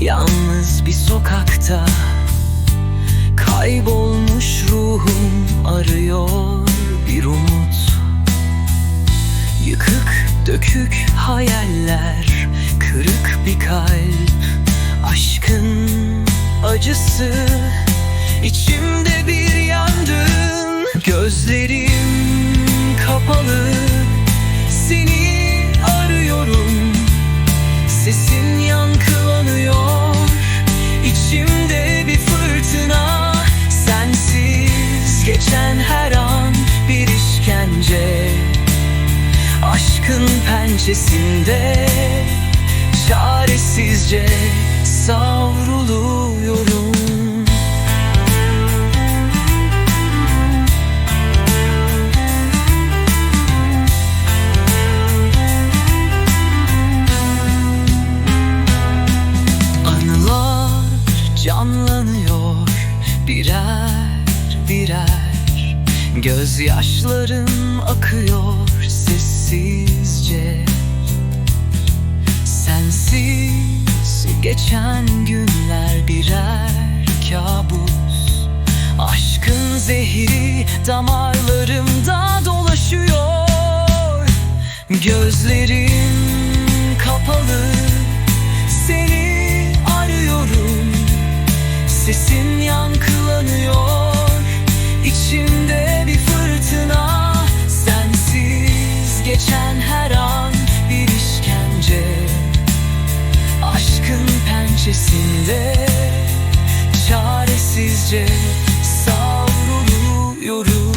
Yalnız bir sokakta Kaybolmuş ruhum arıyor bir umut. Yıkık dökük hayaller Kırık bir kalp Aşkın acısı. İçimde bir yangın Gözlerim kapalı. Seni arıyorum Sesin yankılanıyor pençesinde Çaresizce savruluyorum Gözyaşlarım akıyor sessizce. Sensiz geçen günler birer kabus. Aşkın zehri damarlarımda dolaşıyor. Gözlerim kapalı seni arıyorum. Sesin yankılanıyor İçimde bir fırtına. Sensiz geçen her an bir işkence. Aşkın pençesinde Çaresizce savruluyorum.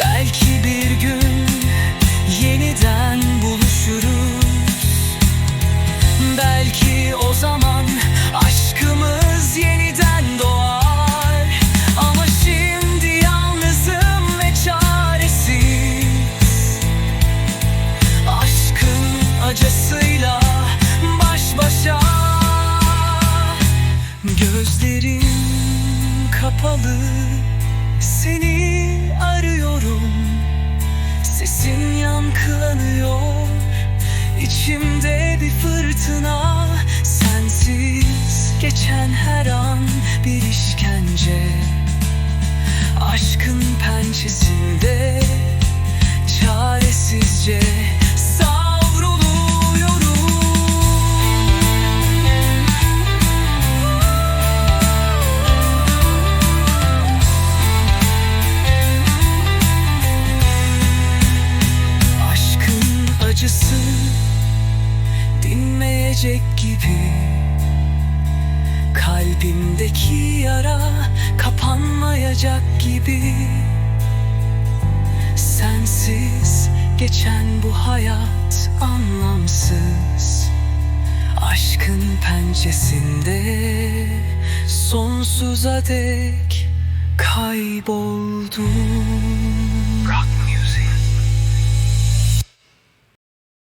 Belki bir gün yeniden buluşuruz. Belki o zaman kapalı. Seni arıyorum. Sesin yankılanıyor. İçimde bir fırtına. Sensiz geçen her an bir işkence. Aşkın pençesinde Çaresizce dinmeyecek gibi. Kalbimdeki yara kapanmayacak gibi. Sensiz geçen bu hayat anlamsız. Aşkın pençesinde sonsuza dek kayboldum